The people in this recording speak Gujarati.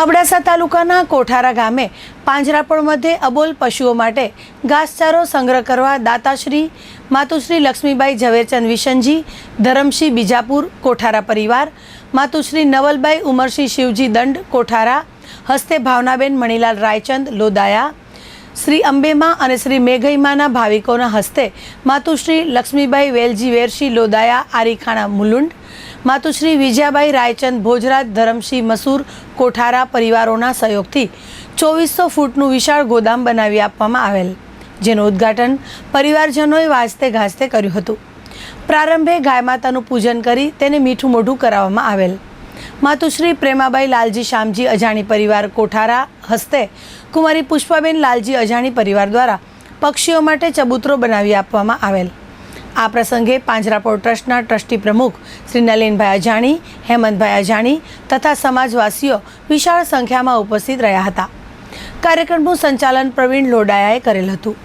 અબડાસા તાલુકાના કોઠારા ગામે પાંજરાપોળ મધ્યે અબોલ પશુઓ માટે ઘાસચારો સંગ્રહ કરવા દાતાશ્રી માતુશ્રી લક્ષ્મીબાઈ ઝવેરચંદ વિશનજી, ધરમસિંહ બીજાપુર, કોઠારા પરિવાર, માતુશ્રી નવલબાઈ ઉમરસિંહ શિવજી દંડ, કોઠારા, હસ્તે ભાવનાબેન મણીલાલ રાયચંદ, લોદાયા શ્રી અંબેમાં અને શ્રી મેઘઈમાના ભાવિકોના હસ્તે માતુશ્રી લક્ષ્મીબાઈ વેલજી વેરશી લોદાયા આરીખાણા મુલુંડ, માતુશ્રી વિજયાબાઈ રાયચંદ ભોજરાજ, ધરમસિંહ મસૂર, કોઠારા પરિવારોના સહયોગથી ચોવીસો ફૂટનું વિશાળ ગોદામ બનાવી આપવામાં આવેલ, જેનું ઉદ્ઘાટન પરિવારજનોએ વાજતે ગાજતે કર્યું હતું. પ્રારંભે ગાય માતાનું પૂજન કરી તેને મીઠું મોઢું કરાવવામાં આવેલ. માતુશ્રી પ્રેમાબાઈ લાલજી શામજી અજાણી પરિવાર કોઠારા હસ્તે કુમારી પુષ્પાબેન લાલજી અજાણી પરિવાર દ્વારા પક્ષીઓ માટે ચબૂતરો બનાવી આપવામાં આવેલ. આ પ્રસંગે પાંજરાપોળ ટ્રસ્ટના ટ્રસ્ટી પ્રમુખ શ્રી નલીનભાઈ અજાણી, હેમંતભાઈ અજાણી તથા સમાજવાસીઓ વિશાળ સંખ્યામાં ઉપસ્થિત રહ્યા હતા. કાર્યક્રમનું સંચાલન પ્રવીણ લોડાયાએ કરેલ હતું.